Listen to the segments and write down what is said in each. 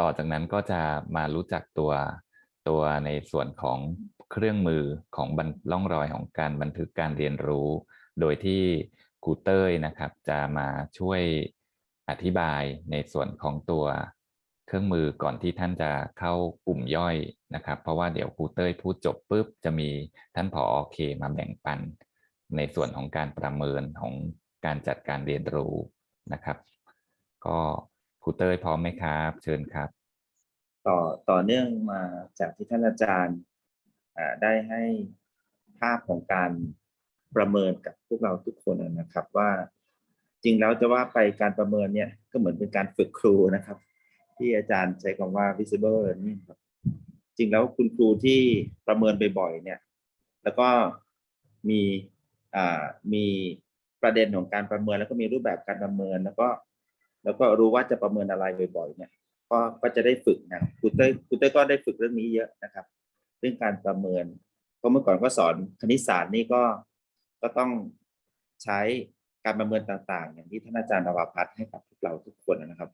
ต่อจากนั้นก็จะมารู้จักตัวตัวในส่วนของเครื่องมือของบันร่องรอยของการบันทึกการเรียนรู้ โดยที่ครูเต้ยนะครับ จะมาช่วยอธิบายในส่วนของตัวเครื่องมือก่อนที่ท่านจะเข้ากลุ่มย่อยนะครับ เพราะว่าเดี๋ยวครูเต้ยพูดจบปุ๊บจะมีท่านผอ.โอเคมาแบ่งปัน ในส่วนของการประเมินของการจัดการเรียนรู้นะครับ ก็ ครูเต้ยพร้อมไหมครับ เชิญครับ ต่อต่อเนื่องมาจากที่ท่านอาจารย์ได้ให้ภาพของการประเมินกับพวกเราทุกคนนะครับว่าจริงแล้วจะว่าไปการประเมินเนี่ยก็เหมือนเป็นการฝึกครูนะครับ ที่อาจารย์ใช้คำว่า visible learning ครับจริงแล้วคุณครูที่ประเมินบ่อยๆเนี่ย แล้วก็มีมีประเด็นของการประเมิน แล้วก็มีรูปแบบการประเมิน แล้วก็ แล้วก็รู้ว่าจะประเมินอะไรบ่อยๆเนี่ยก็ก็จะได้ฝึกนะครูเต้ยครูเต้ยก็ได้ฝึกเรื่องนี้เยอะนะครับ เรื่องการประเมินเพราะเมื่อก่อนก็สอนคณิตศาสตร์นี่ก็ก็ต้องใช้การประเมินต่างๆ อย่างที่ท่านอาจารย์นวพัฒน์ให้กับพวกเราทุกคนนะครับ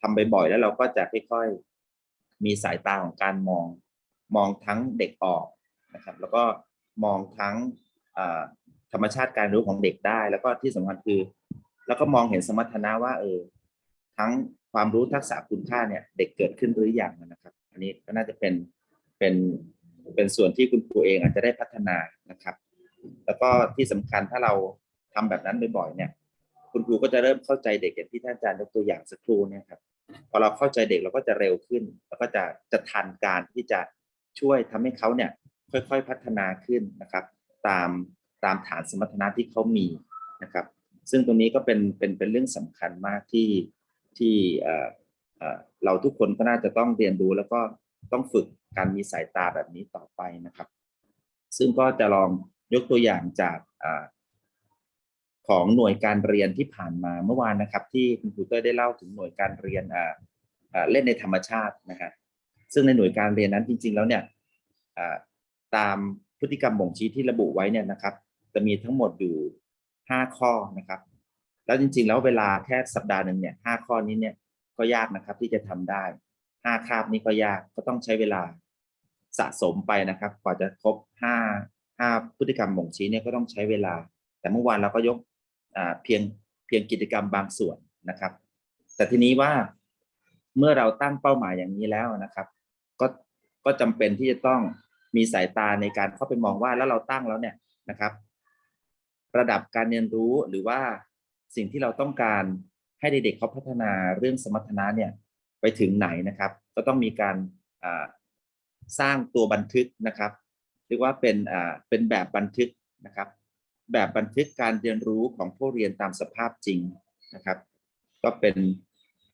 ทำบ่อยๆแล้วเราก็จะค่อยๆมีสายตาของการมองมองทั้งเด็กออกนะครับ แล้วก็มองทั้งธรรมชาติการรู้ของเด็กได้ แล้วก็ที่สำคัญคือ แล้วก็มองเห็นสมรรถนะว่าเออทั้งความรู้ทักษะคุณค่าเนี่ย เด็กเกิดขึ้นหรือยังนะครับ อันนี้ก็น่าจะเป็นเป็นเป็นส่วนที่คุณครูเองอาจจะได้พัฒนานะครับ แล้วก็ที่สำคัญถ้าเราทำแบบนั้นบ่อยๆเนี่ย คุณครูก็จะเริ่มเข้าใจเด็กอย่างที่ท่านอาจารย์ยกตัวอย่างสักครู่เนี่ยครับพอเราเข้าใจเด็กเราก็จะเร็วขึ้น แล้วก็จะจะทันการที่จะช่วยทำให้เขาเนี่ยค่อยๆพัฒนาขึ้นนะครับ ตามตามฐานสมรรถนะที่เขามีนะครับ ซึ่งตรงนี้ก็เป็นเป็นเป็นเรื่องสำคัญมากที่ที่เราทุกคนก็น่าจะต้องเรียนรู้แล้วก็ต้องฝึกการมีสายตาแบบนี้ต่อไปนะครับ ซึ่งก็จะลองยกตัวอย่างจากอของหน่วยการเรียนที่ผ่านมาเมื่อวานนะครับ ที่คุณครูเต้ยได้เล่าถึงหน่วยการเรียนเล่นในธรรมชาตินะฮะซึ่งในหน่วยการเรียนนั้นจริง ๆ แล้วเนี่ยตามพฤติกรรมบ่งชี้ที่ระบุไว้เนี่ยนะครับ จะมีทั้งหมดอยู่ ห้าข้อนะครับ แล้วจริงๆ แล้วเวลาแค่สัปดาห์หนึ่งเนี่ยห้าข้อนี้เนี่ยก็ยากนะครับที่จะทำได้ห้าคาบนี้ก็ยากก็ต้องใช้เวลาสะสมไปนะครับ กว่าจะครบห้าห้าพฤติกรรมบ่งชี้เนี่ยก็ต้องใช้เวลา แต่เมื่อวานเราก็ยกเพียงเพียงกิจกรรมบางส่วนนะครับ แต่ทีนี้ว่าเมื่อเราตั้งเป้าหมายอย่างนี้แล้วนะครับ ก็ก็จำเป็นที่จะต้องมีสายตาในการเข้าไปมองว่าแล้วเราตั้งแล้วเนี่ยนะครับ ระดับการเรียนรู้หรือว่าสิ่งที่เราต้องการให้เด็กๆเขาพัฒนาเรื่องสมรรถนะเนี่ยไปถึงไหนนะครับ ก็ต้องมีการสร้างตัวบันทึกนะครับเรียกว่าเป็นเป็นแบบบันทึกนะครับ แบบบันทึกการเรียนรู้ของผู้เรียนตามสภาพจริงนะครับ ก็เป็น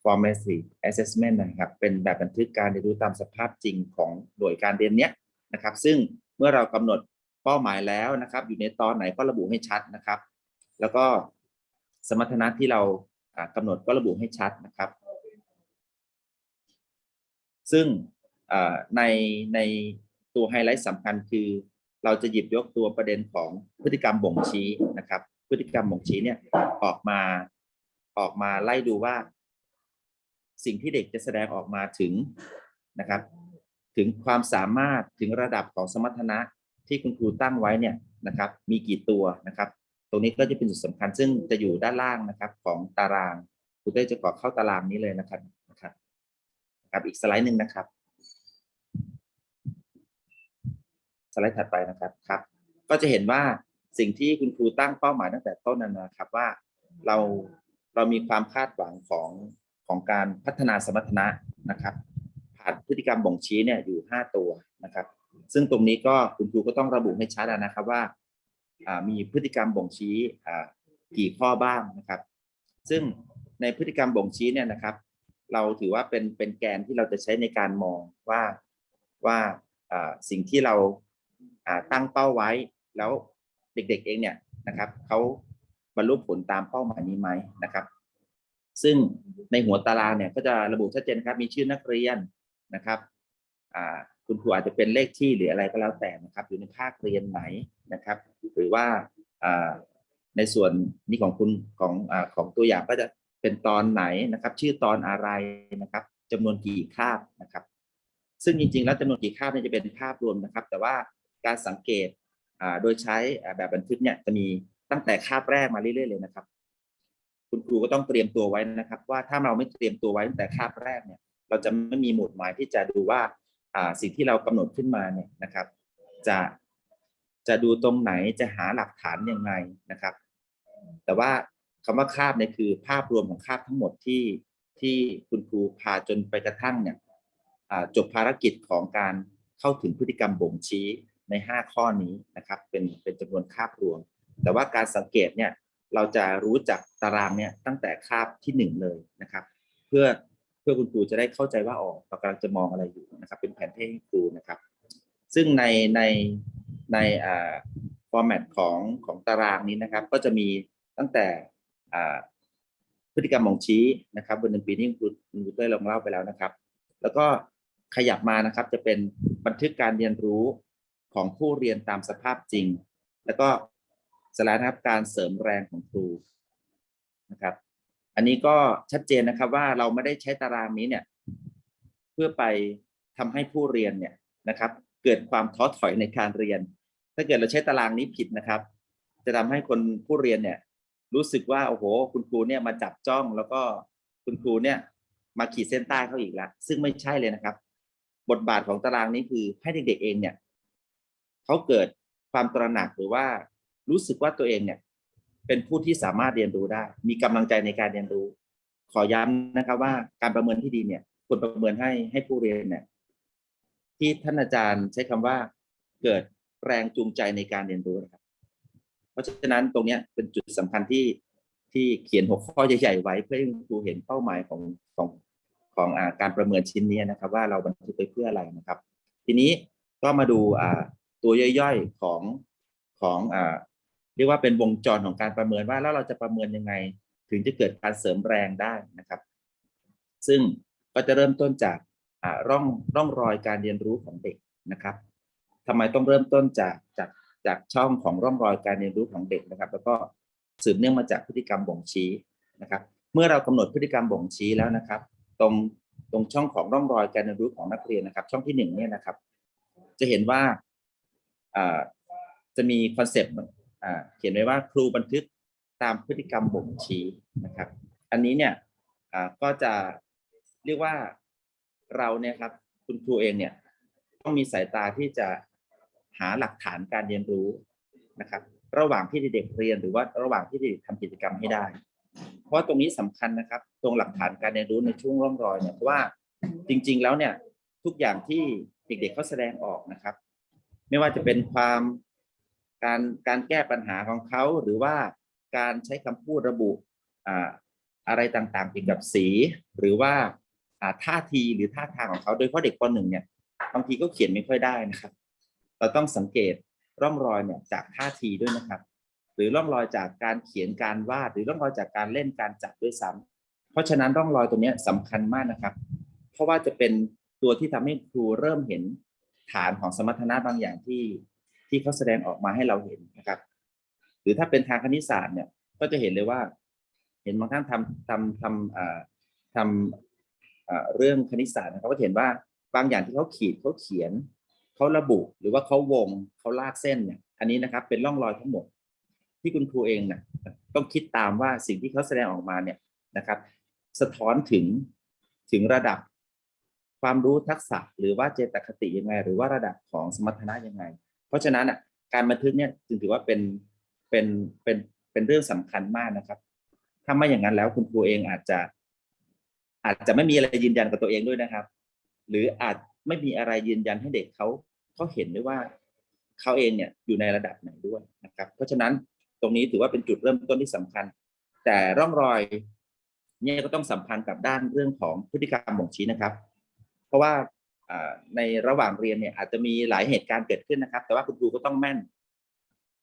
formative assessment นะครับ เป็นแบบบันทึกการเรียนรู้ตามสภาพจริงของหน่วยการเรียนเนี้ยนะครับ ซึ่งเมื่อเรากำหนด เป้าหมายแล้วนะครับ อยู่ในตอนไหนก็ระบุให้ชัดนะครับ แล้วก็สมรรถนะที่เราอ่ากำหนดก็ระบุให้ชัดนะครับ ซึ่งในในตัวไฮไลท์สำคัญคือ เราจะหยิบยกตัวประเด็นของพฤติกรรมบ่งชี้นะครับ พฤติกรรมบ่งชี้เนี่ยออกมาออกมาไล่ดูว่า สิ่งที่เด็กจะแสดงออกมาถึงนะครับ ถึงความสามารถถึงระดับของสมรรถนะ ที่คุณครูตั้งไว้เนี่ยนะครับมีกี่ตัวนะครับ ตรงนี้ก็จะเป็นจุดสำคัญ ซึ่งจะอยู่ด้านล่างนะครับของตารางครูเต้จะขอเข้าตารางนี้เลยนะครับนะครับครับอีกสไลด์หนึ่งนะครับ สไลด์ถัดไปนะครับครับ ก็จะเห็นว่าสิ่งที่คุณครูตั้งเป้าหมายตั้งแต่ต้นนั้นนะครับว่าเราเรามีความคาดหวังของของการพัฒนาสมรรถนะนะครับ ผ่านพฤติกรรมบ่งชี้เนี่ยอยู่ 5 ตัวนะครับ ซึ่งตรงนี้ก็คุณครูก็ต้องระบุให้ชัดนะครับว่ามีพฤติกรรมบ่งชี้กี่ข้อบ้างนะครับ ซึ่งในพฤติกรรมบ่งชี้เนี่ยนะครับ เราถือว่าเป็นเป็นแกนที่เราจะใช้ในการมองว่าว่าสิ่งที่เราอ่าตั้งเป้าไว้ แล้วเด็กๆเองเนี่ยนะครับเขาบรรลุผลตามเป้าหมายนี้ไหมนะครับ ซึ่งในหัวตารางเนี่ยก็จะระบุชัดเจนครับมีชื่อนักเรียนนะครับอ่า คุณครูอาจจะเป็นเลขที่หรืออะไรก็แล้วแต่นะครับ อยู่ในภาคเรียนไหนนะครับ หรือว่าในส่วนนี้ของคุณของอของตัวอย่างก็จะเป็นตอนไหนนะครับ ชื่อตอนอะไรนะครับจำนวนกี่คาบนะครับ ซึ่งจริง ๆ แล้วจำนวนกี่คาบเนี่ยจะเป็นภาพรวมนะครับ แต่ว่าการสังเกตโดยใช้แบบบันทึกเนี่ยจะมีตั้งแต่คาบแรกมาเรื่อยๆเลยนะครับ คุณครูก็ต้องเตรียมตัวไว้นะครับ ว่าถ้าเราไม่เตรียมตัวไว้ตั้งแต่คาบแรกเนี่ย เราจะไม่มีหมุดหมายที่จะดูว่า สิ่งที่เรากำหนดขึ้นมาเนี่ยนะครับ จะจะดูตรงไหนจะหาหลักฐานยังไงนะครับ แต่ว่าคำว่าคาบเนี่ยคือ ภาพรวมของคาบทั้งหมดที่ที่คุณครูพาจนไปกระทั่งเนี่ยอ่าจบภารกิจของการเข้าถึงพฤติกรรมบ่งชี้ใน 5 ข้อนี้นะครับ เป็นเป็นจำนวนคาบรวม แต่ว่าการสังเกตเนี่ยเราจะรู้จักตารางเนี่ยตั้งแต่คาบที่หนึ่งเลยนะครับ เพื่อ เพื่อคุณครูจะได้เข้าใจว่าอ๋อเรากำลังจะมองอะไรอยู่นะครับ เป็นแผนที่ให้ครูนะครับ ซึ่งในในในอ่าฟอร์แมตของของตารางนี้นะครับ ก็จะมีตั้งแต่อ่าพฤติกรรมบ่งชี้นะครับบนหนึ่งปีที่คุณคุณเต้ยลองเล่าไปแล้วนะครับ แล้วก็ขยับมานะครับจะเป็นบันทึกการเรียนรู้ของผู้เรียนตามสภาพจริง แล้วก็สไลด์นะครับการเสริมแรงของครูนะครับ อันนี้ก็ชัดเจนนะครับว่าเราไม่ได้ใช้ตารางนี้เนี่ย เพื่อไปทำให้ผู้เรียนเนี่ยนะครับ เกิดความท้อถอยในการเรียน ถ้าเกิดเราใช้ตารางนี้ผิดนะครับ จะทำให้คนผู้เรียนเนี่ย รู้สึกว่าโอ้โห คุณครูเนี่ยมาจับจ้องแล้วก็คุณครูเนี่ย มาขีดเส้นใต้เขาอีกแล้วซึ่งไม่ใช่เลยนะครับ บทบาทของตารางนี้คือให้เด็กๆเองเนี่ยเขาเกิดความตระหนักหรือว่ารู้สึกว่าตัวเองเนี่ย เป็นผู้ที่สามารถเรียนรู้ได้ มีกำลังใจในการเรียนรู้ ขอย้ำนะครับว่าการประเมินที่ดีเนี่ยควรประเมินให้ให้ผู้เรียนเนี่ยที่ท่านอาจารย์ใช้คำว่าเกิดแรงจูงใจในการเรียนรู้นะครับเพราะฉะนั้นตรงนี้เป็นจุดสำคัญที่ที่เขียนหัวข้อใหญ่ๆไว้เพื่อให้ครูเห็นเป้าหมายของของของอการประเมินชิ้นนี้นะครับ ว่าเราบันทึกไปเพื่ออะไรนะครับ ทีนี้ก็มาดูตัวย่อยๆของของอ่า รียกว่าเป็นวงจรของการประเมินว่าแล้วเราจะประเมินยังไง ถึงจะเกิดการเสริมแรงได้นะครับ ซึ่งก็จะเริ่มต้นจากร่องร่องรอยการเรียนรู้ของเด็กนะครับทำไมต้องเริ่มต้นจากจากจากช่องของร่องรอยการเรียนรู้ของเด็กนะครับ แล้วก็สืบเนื่องมาจากพฤติกรรมบ่งชี้นะครับ เมื่อเรากำหนดพฤติกรรมบ่งชี้แล้วนะครับ ตรงตรงช่องของร่องรอยการเรียนรู้ของนักเรียนนะครับ ช่องที่หนึ่งเนี่ยนะครับ จะเห็นว่าจะมีคอนเซปต์ เขียนไว้ว่าครูบันทึกตามพฤติกรรมบ่งชี้นะครับ อันนี้เนี่ยอ่าก็จะเรียกว่าเราเนี่ยครับคุณครูเองเนี่ยต้องมีสายตาที่จะหาหลักฐานการเรียนรู้นะครับ ระหว่างที่เด็กเรียนหรือว่าระหว่างที่เด็กทำกิจกรรมให้ได้ เพราะตรงนี้สำคัญนะครับ ตรงหลักฐานการเรียนรู้ในช่วงร่องรอยเนี่ยเพราะว่าจริง ๆ แล้วเนี่ยทุกอย่างที่เด็กๆเขาแสดงออกนะครับ ไม่ว่าจะเป็นความ การการแก้ปัญหาของเขาหรือว่าการใช้คำพูดระบุอะไรต่างๆเกี่ยวกับสี หรือว่าท่าทีหรือท่าทางของเขาโดยเฉพาะเด็กปหนึ่งเนี่ยบางทีก็เขียนไม่ค่อยได้นะครับ เราต้องสังเกตร่องรอยเนี่ยจากท่าทีด้วยนะครับ หรือร่องรอยจากการเขียนการวาด หรือร่องรอยจากการเล่นการจับด้วยซ้ำเพราะฉะนั้นร่องรอยตรงเนี้ยสำคัญมากนะครับ เพราะว่าจะเป็นตัวที่ทำให้ครูเริ่มเห็นฐานของสมรรถนะบางอย่างที่ ที่เขาแสดงออกมาให้เราเห็นนะครับ หรือถ้าเป็นทางคณิตศาสตร์เนี่ย ก็จะเห็นเลยว่า เห็นบางท่านทำทำทำทำเรื่องคณิตศาสตร์นะครับก็เห็นว่าบางอย่างที่เขาขีดเขาเขียนเขาระบุหรือว่าเขาวงเขาลากเส้นเนี่ยอันนี้นะครับเป็นร่องรอยทั้งหมด ที่คุณครูเองนะต้องคิดตามว่าสิ่งที่เขาแสดงออกมาเนี่ยนะครับ สะท้อนถึงถึงระดับความรู้ทักษะ หรือว่าเจตคติยังไง หรือว่าระดับของสมรรถนะยังไง เพราะฉะนั้นอะการบันทึกเนี่ยจึงถือว่าเป็นเป็นเป็นเป็นเรื่องสำคัญมากนะครับ ถ้าไม่อย่างนั้นแล้วคุณครูเองอาจจะ อาจจะไม่มีอะไรยืนยันกับตัวเองด้วยนะครับ หรืออาจไม่มีอะไรยืนยันให้เด็กเขาเขาเห็นด้วยว่าเขาเองเนี่ยอยู่ในระดับไหนด้วยนะครับ เพราะฉะนั้นตรงนี้ถือว่าเป็นจุดเริ่มต้นที่สำคัญ แต่ร่องรอยเนี่ยก็ต้องสัมพันธ์กับด้านเรื่องของพฤติกรรมบ่งชี้นะครับ เพราะว่า ในระหว่างเรียนเนี่ยอาจจะมีหลายเหตุการณ์เกิดขึ้นนะครับ แต่ว่าคุณครูก็ต้องแม่น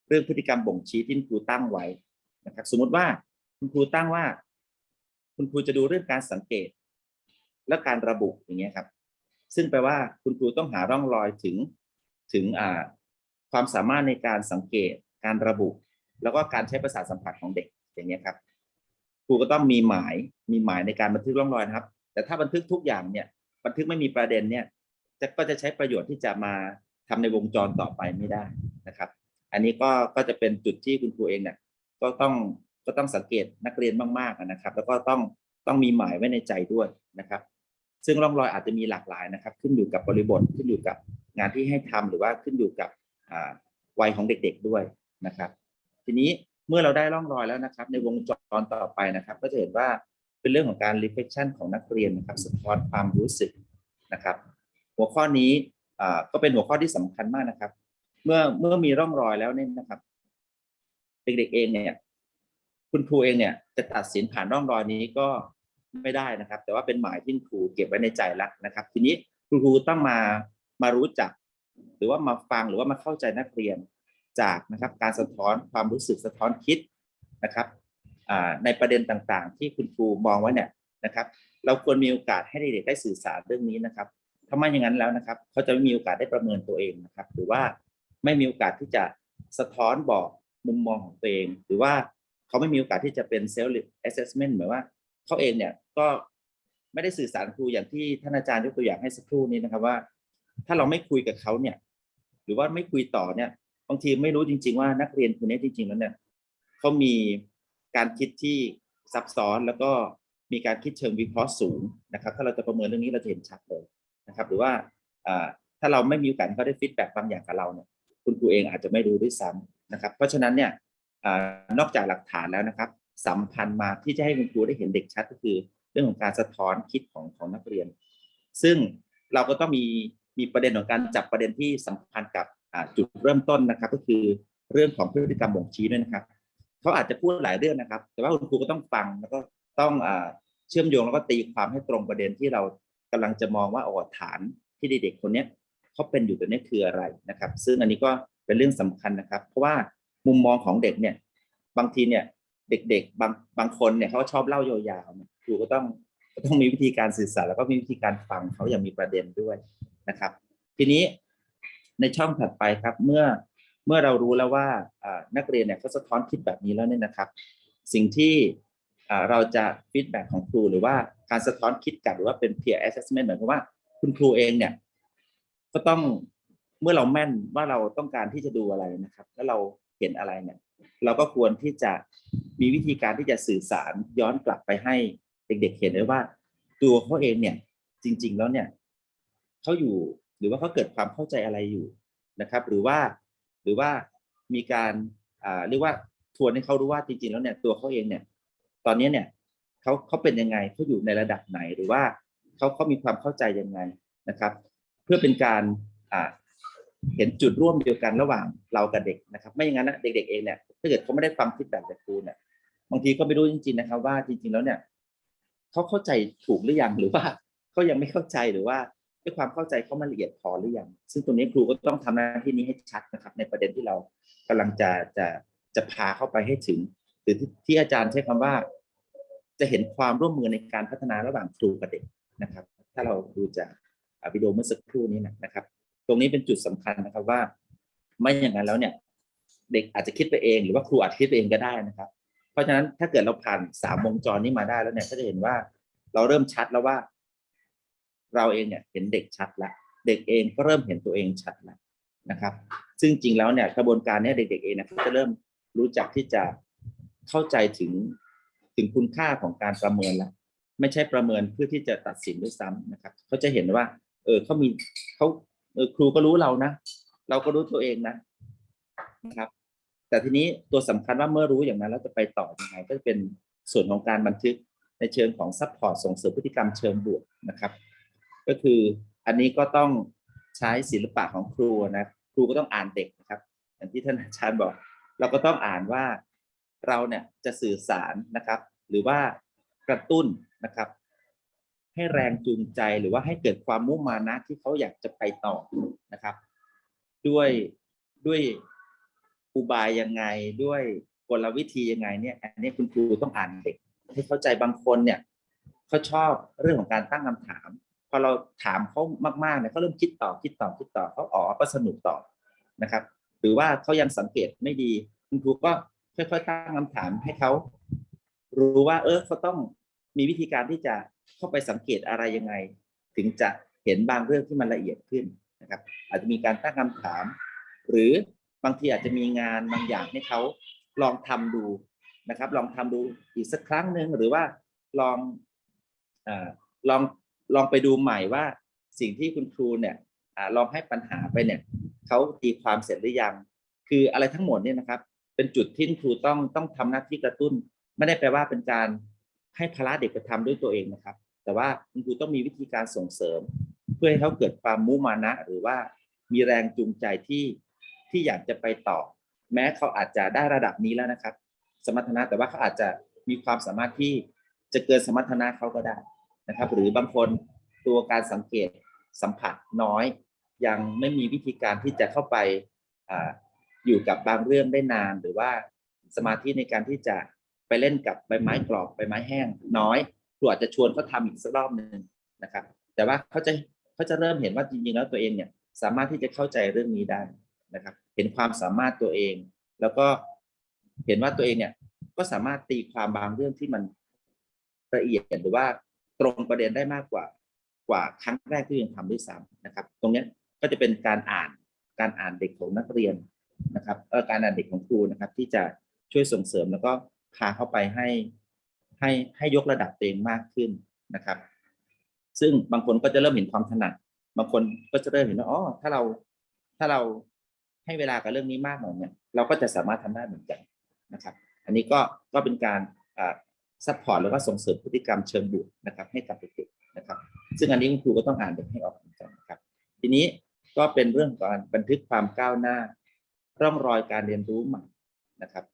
เรื่องพฤติกรรมบ่งชี้ที่คุณครูตั้งไว้นะครับ สมมติว่าคุณครูตั้งว่า คุณครูจะดูเรื่องการสังเกต และการระบุอย่างเงี้ยครับ ซึ่งแปลว่าคุณครูต้องหาร่องรอยถึงถึงความสามารถในการสังเกต การระบุ แล้วก็การใช้ประสาทสัมผัสของเด็กอย่างเงี้ยครับครูก็ต้องมีหมายมีหมายในการบันทึกร่องรอยนะครับ แต่ถ้าบันทึกทุกอย่างเนี่ยบันทึกไม่มีประเด็นเนี่ย จะก็จะใช้ประโยชน์ที่จะมาทำในวงจรต่อไปไม่ได้นะครับ อันนี้ก็ก็จะเป็นจุดที่คุณครูเองเนี่ยก็ต้องก็ต้องสังเกตนักเรียนมากๆนะครับ แล้วก็ต้องต้องมีหมายไว้ในใจด้วยนะครับ ซึ่งร่องรอยอาจจะมีหลากหลายนะครับ ขึ้นอยู่กับบริบทขึ้นอยู่กับงานที่ให้ทำหรือว่าขึ้นอยู่กับวัยของเด็กๆด้วยนะครับ ทีนี้เมื่อเราได้ร่องรอยแล้วนะครับ ในวงจรต่อไปนะครับ ก็จะเห็นว่าเป็นเรื่องของการ reflection ของนักเรียนนะครับสะท้อนความรู้สึกนะครับ หัวข้อนี้ก็เป็นหัวข้อที่สำคัญมากนะครับ เมื่อเมื่อมีร่องรอยแล้วเนี่ยนะครับ เด็กๆเองเนี่ย คุณครูเองเนี่ยจะตัดสินผ่านร่องรอยนี้ก็ไม่ได้นะครับ แต่ว่าเป็นหมายที่ครูเก็บไว้ในใจแล้วนะครับ ทีนี้คุณครูต้องมามารู้จัก หรือว่ามาฟังหรือว่ามาเข้าใจนักเรียนจากนะครับ การสะท้อนความรู้สึกสะท้อนคิดนะครับในประเด็นต่างๆ ที่คุณครูมองไว้เนี่ยนะครับ เราควรมีโอกาสให้เด็กๆได้สื่อสารเรื่องนี้นะครับ ถ้าไม่อย่างนั้นแล้วนะครับ เขาจะไม่มีโอกาสได้ประเมินตัวเองนะครับ หรือว่าไม่มีโอกาสที่จะสะท้อนบอกมุมมองของตัวเอง หรือว่าเขาไม่มีโอกาสที่จะเป็น self assessment หมายว่าเขาเองเนี่ยก็ไม่ได้สื่อสารครูอย่างที่ท่านอาจารย์ยกตัวอย่างให้สักครู่นี้นะครับว่า ถ้าเราไม่คุยกับเขาเนี่ย หรือว่าไม่คุยต่อเนี่ยบางทีไม่รู้จริง ๆ ว่านักเรียนคนนี้จริง ๆ แล้วเนี่ยเขามีการคิดที่ซับซ้อนแล้วก็มีการคิดเชิงวิเคราะห์สูงนะครับ ถ้าเราจะประเมินเรื่องนี้เราจะเห็นชัดเลย นะครับ หรือว่าถ้าเราไม่มีโอกาสเขาได้ฟีดแบ็กบางอย่างกับเราเนี่ยคุณครูเองอาจจะไม่รู้ด้วยซ้ำนะครับ เพราะฉะนั้นเนี่ยอนอกจากหลักฐานแล้วนะครับ สัมพันธ์มาที่จะให้คุณครูได้เห็นเด็กชัดก็คือ เรื่องของการสะท้อนคิดของของนักเรียน ซึ่งเราก็ต้องมีมีประเด็นของการจับประเด็นที่สัมพันธ์กับจุดเริ่มต้นนะครับ ก็คือเรื่องของพฤติกรรมบ่งชี้ด้วยนะครับเขาอาจจะพูดหลายเรื่องนะครับ แต่ว่าคุณครูก็ต้องฟังแล้วก็ต้องเชื่อมโยงแล้วก็ตีความให้ตรงประเด็นที่เรา กำลังจะมองว่าอ๋อฐานที่เด็กๆคนนี้เขาเป็นอยู่ตัวนี้คืออะไรนะครับ ซึ่งอันนี้ก็เป็นเรื่องสำคัญนะครับ เพราะว่ามุมมองของเด็กเนี่ยบางทีเนี่ยเด็กๆบางบางคนเนี่ยเขาชอบเล่ายาวๆครูก็ต้องก็ต้องมีวิธีการสื่อสารแล้วก็มีวิธีการฟังเขาอย่างมีประเด็นด้วยนะครับ ทีนี้ในช่องถัดไปครับเมื่อเมื่อเรารู้แล้วว่านักเรียนเนี่ยเขาสะท้อนคิดแบบนี้แล้วเนี่ยนะครับ สิ่งที่ เราจะฟีดแบ็ของครูหรือว่าการสะท้อนคิดกลับหรือว่าเป็น peer assessment หมายความว่าคุณครูเองเนี่ย ก็ต้องเมื่อเราแม่นว่าเราต้องการที่จะดูอะไรนะครับ แล้วเราเห็นอะไรเนี่ย เราก็ควรที่จะมีวิธีการที่จะสื่อสารย้อนกลับไปให้เด็กๆเห็นได้ว่า ตัวเขาเองเนี่ย จริง ๆ แล้วเนี่ยเขาอยู่หรือว่าเขาเกิดความเข้าใจอะไรอยู่นะครับ หรือว่าหรือว่ามีการอ่าเรียกว่าทวนให้เขารู้ว่าจริงๆแล้วเนี่ยตัวเขาเองเนี่ย ตอนนี้เนี่ยเขาเขาเป็นยังไงเขาอยู่ในระดับไหนหรือว่าเขาเขามีความเข้าใจยังไงนะครับ เพื่อเป็นการอ่าเห็นจุดร่วมเดียวกันระหว่างเรากับเด็กนะครับ ไม่อย่างนั้นนะเด็ก ๆ เองเนี่ยถ้าเกิดเขาไม่ได้ฟังฟีดแบ็กจากครูเนี่ยบางทีก็ไม่รู้จริง ๆ นะครับ ว่าจริง ๆ แล้วเนี่ยเขาเข้าใจถูกหรือยังหรือว่าเขายังไม่เข้าใจหรือว่าด้วยความเข้าใจเขามาละเอียดพอหรือยังซึ่งตรงนี้ครูก็ต้องทำหน้าที่นี้ให้ชัดนะครับ ในประเด็นที่เรากำลังจะจะจะพาเข้าไปให้ถึง รือที่ที่อาจารย์ใช้คำว่า จะเห็นความร่วมมือในการพัฒนาระหว่างครูกับเด็กนะครับ ถ้าเราดูจากวิดีโอเมื่อสักครู่นี้นะครับ ตรงนี้เป็นจุดสำคัญนะครับว่า ไม่อย่างนั้นแล้วเนี่ย เด็กอาจจะคิดไปเองหรือว่าครูอาจจะคิดไปเองก็ได้นะครับ เพราะฉะนั้นถ้าเกิดเราผ่านสามวงจรนี้มาได้แล้วเนี่ยก็จะเห็นว่าเราเริ่มชัดแล้วว่า เราเองเนี่ยเห็นเด็กชัดแล้วเด็กเองก็เริ่มเห็นตัวเองชัดแล้วนะครับ ซึ่งจริงแล้วเนี่ยกระบวนการนี้เด็กๆเองนะเขาจะเริ่มรู้จักที่จะ เข้าใจถึงถึงคุณค่าของการประเมินแล้วไม่ใช่ประเมินเพื่อที่จะตัดสินด้วยซ้ำนะครับเขาจะเห็นว่า เออเขามีเขาเออครูก็รู้เรานะเราก็รู้ตัวเองนะนะครับ แต่ทีนี้ตัวสำคัญว่าเมื่อรู้อย่างนั้นแล้วจะไปต่อยังไงก็จะเป็นส่วนของการบันทึกในเชิงของซัพพอร์ตส่งเสริมพฤติกรรมเชิงบวกนะครับ ก็คืออันนี้ก็ต้องใช้ศิลปะของครูนะครูก็ต้องอ่านเด็กนะครับ อย่างที่ท่านอาจารย์บอก เราก็ต้องอ่านว่า เราเนี่ยจะสื่อสารนะครับ หรือว่ากระตุ้นนะครับ ให้แรงจูงใจหรือว่าให้เกิดความมุ่งมานะที่เขาอยากจะไปต่อนะครับ ด้วยด้วยอุบายยังไงด้วยกลวิธียังไงเนี่ย อันนี้คุณครูต้องอ่านเด็ก ให้เข้าใจบางคนเนี่ยเขาชอบเรื่องของการตั้งคำถาม พอเราถามเขามากๆเนี่ยเขาเริ่มคิดต่อคิดต่อคิดต่อเขาอ๋อก็สนุกต่อนะครับ หรือว่าเขายังสังเกตไม่ดี คุณครูก็ ค่อยๆตั้งคำถามให้เขารู้ว่า เออเขาต้องมีวิธีการที่จะเข้าไปสังเกตอะไรยังไง ถึงจะเห็นบางเรื่องที่มันละเอียดขึ้นนะครับ อาจจะมีการตั้งคำถาม หรือบางทีอาจจะมีงานบางอย่างให้เขาลองทำดูนะครับ ลองทำดูอีกสักครั้งหนึ่งหรือว่าลองอลองลองไปดูใหม่ว่าสิ่งที่คุณครูเนี่ยอลองให้ปัญหาไปเนี่ยเขาตีความเสร็จหรือยัง คืออะไรทั้งหมดเนี่ยนะครับ เป็นจุดที่คุณครูต้องต้องทำหน้าที่กระตุ้น ไม่ได้แปลว่าเป็นการให้ภาระเด็กไปทำด้วยตัวเองนะครับ แต่ว่าคุณครูต้องมีวิธีการส่งเสริม เพื่อให้เขาเกิดความมุมานะ หรือว่ามีแรงจูงใจที่ที่อยากจะไปต่อ แม้เขาอาจจะได้ระดับนี้แล้วนะครับ สมรรถนะแต่ว่าเขาอาจจะมีความสามารถที่จะเกินสมรรถนะเขาก็ได้นะครับ หรือบางคนตัวการสังเกตสัมผัสน้อย ยังไม่มีวิธีการที่จะเข้าไป อยู่กับบางเรื่องได้นาน หรือว่าสมาธิในการที่จะไปเล่นกับใบไม้กรอบใบไม้แห้ง น้อยครูอาจจะชวนเขาทำอีกสักรอบหนึ่งนะครับ แต่ว่าเขาจะเขาจะเริ่มเห็นว่าจริงๆแล้วตัวเองเนี่ยสามารถที่จะเข้าใจเรื่องนี้ได้นะครับ เห็นความสามารถตัวเอง แล้วก็เห็นว่าตัวเองเนี่ยก็สามารถตีความบางเรื่องที่มันละเอียดหรือว่าตรงประเด็นได้มากกว่ากว่าครั้งแรกที่ยังทำด้วยซ้ำนะครับ ตรงนี้ก็จะเป็นการอ่านการอ่านเด็กของนักเรียน นะครับการอ่านเด็กของครูนะครับ ที่จะช่วยส่งเสริมแล้วก็พาเข้าไปให้ให้ให้ยกระดับตัวเองมากขึ้นนะครับ ซึ่งบางคนก็จะเริ่มเห็นความถนัด บางคนก็จะเริ่มเห็นว่าอ๋อถ้าเราถ้าเราให้เวลากับเรื่องนี้มากหน่อยเนี่ยเราก็จะสามารถทำได้เหมือนกันนะครับ อันนี้ก็ก็เป็นการอ่าซัพพอร์ตแล้วก็ส่งเสริมพฤติกรรมเชิงบวกนะครับ ให้กับเด็กๆนะครับ ซึ่งอันนี้คุณครูก็ต้องอ่านเด็กให้ออกเหมือนกันนะครับ ทีนี้ก็เป็นเรื่องของการบันทึกความก้าวหน้า ร่องรอยการเรียนรู้ใหม่นะครับ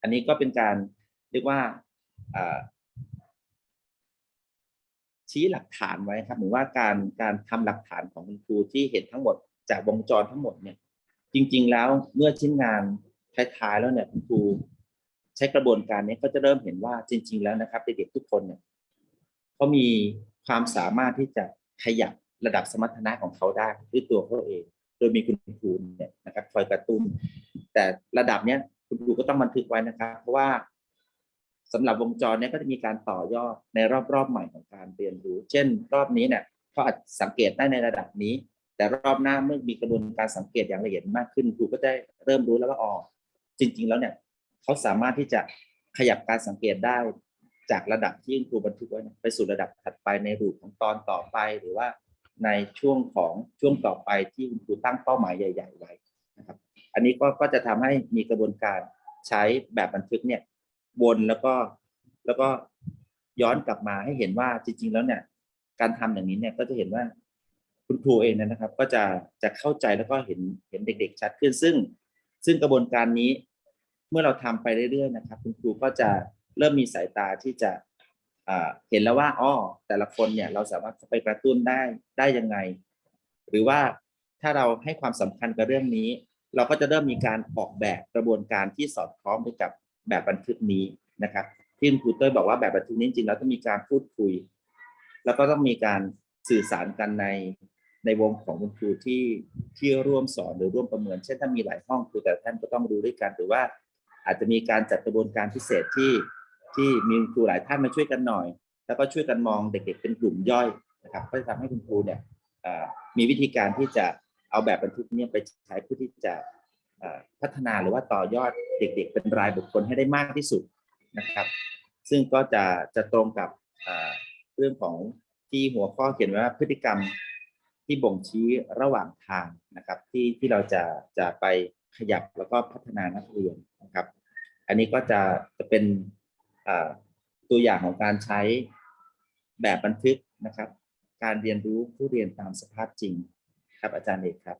อันนี้ก็เป็นการเรียกว่าชี้หลักฐานไว้ครับหรือว่าการการทำหลักฐานของคุณครูที่เห็นทั้งหมดจากวงจรทั้งหมดเนี่ย จริง ๆ แล้วเมื่อชิ้นงานท้ายๆแล้วเนี่ยคุณครูใช้กระบวนการนี้ก็จะเริ่มเห็นว่าจริง ๆ แล้วนะครับเด็กๆทุกคนเนี่ยเขามีความสามารถที่จะขยับระดับสมรรถนะของเขาได้ด้วยตัวเขาเอง โดยมีคุณครูเนี่ยนะครับคอยกระตุ้นแต่ระดับเนี้ยคุณครูก็ต้องบันทึกไว้นะครับ เพราะว่าสำหรับวงจรเนี้ก็จะมีการต่อยอดในรอบๆใหม่ของการเรียนรู้ เช่น รอบนี้เนี่ยเขาอาจสังเกตได้ในระดับนี้ แต่รอบหน้าเมื่อมีกระบวนการสังเกตอย่างละเอียดมากขึ้นครูก็ได้เริ่มรู้แล้วว่าอ๋อจริง ๆ แล้วเนี่ยเขาสามารถที่จะขยับการสังเกตได้จากระดับที่ครูบันทึกไว้ไปสู่ระดับถัดไปในรูปของตอนต่อไปหรือว่า ในช่วงของช่วงต่อไปที่คุณครูตั้งเป้าหมายใหญ่ ๆ ไว้นะครับ อันนี้ก็ก็จะทำให้มีกระบวนการใช้แบบบันทึกเนี่ยวนแล้วก็แล้วก็ย้อนกลับมาให้เห็นว่าจริง ๆ แล้วเนี่ย การทำอย่างนี้เนี่ยก็จะเห็นว่าคุณครูเองนะครับ ก็จะจะเข้าใจแล้วก็เห็นเห็นเด็ก ๆ ชัดขึ้นซึ่ง ซึ่งกระบวนการนี้ เมื่อเราทำไปเรื่อยๆนะครับ คุณครูก็จะเริ่มมีสายตาที่จะ เห็นแล้วว่าอ๋อแต่ละคนเนี่ยเราสามารถไปกระตุ้นได้ได้ยังไง หรือว่าถ้าเราให้ความสำคัญกับเรื่องนี้ เราก็จะเริ่มมีการออกแบบกระบวนการที่สอดคล้องไปกับแบบบันทึกนี้นะครับที่คุณครูเต้ยบอกว่าแบบบันทึกนี้จริงๆแล้วต้องมีการพูดคุย แล้วก็ต้องมีการสื่อสารกันในในวงของคุณครูที่ที่ร่วมสอนหรือร่วมประเมิน เช่นถ้ามีหลายห้องครูแต่ท่านก็ต้องรู้ด้วยกันหรือว่าอาจจะมีการจัดกระบวนการพิเศษที่ ที่มีครูหลายท่านมาช่วยกันหน่อย แล้วก็ช่วยกันมองเด็กๆเป็นกลุ่มย่อยนะครับ ก็จะทำให้คุณครูเนี่ยมีวิธีการที่จะเอาแบบบันทึกเนี้ไปใช้เพื่อที่จะพัฒนาหรือว่าต่อยอดเด็ก ๆ เป็นรายบุคคลให้ได้มากที่สุดนะครับ ซึ่งก็จะจะตรงกับเรื่องของที่หัวข้อเขียนไว้ว่าพฤติกรรมที่บ่งชี้ระหว่างทางนะครับที่ที่เราจะจะไปขยับแล้วก็พัฒนานักเรียนนะครับ อันนี้ก็จะจะเป็น ตัวอย่างของการใช้แบบบันทึกนะครับ การเรียนรู้ผู้เรียนตามสภาพจริงครับอาจารย์เอกครับ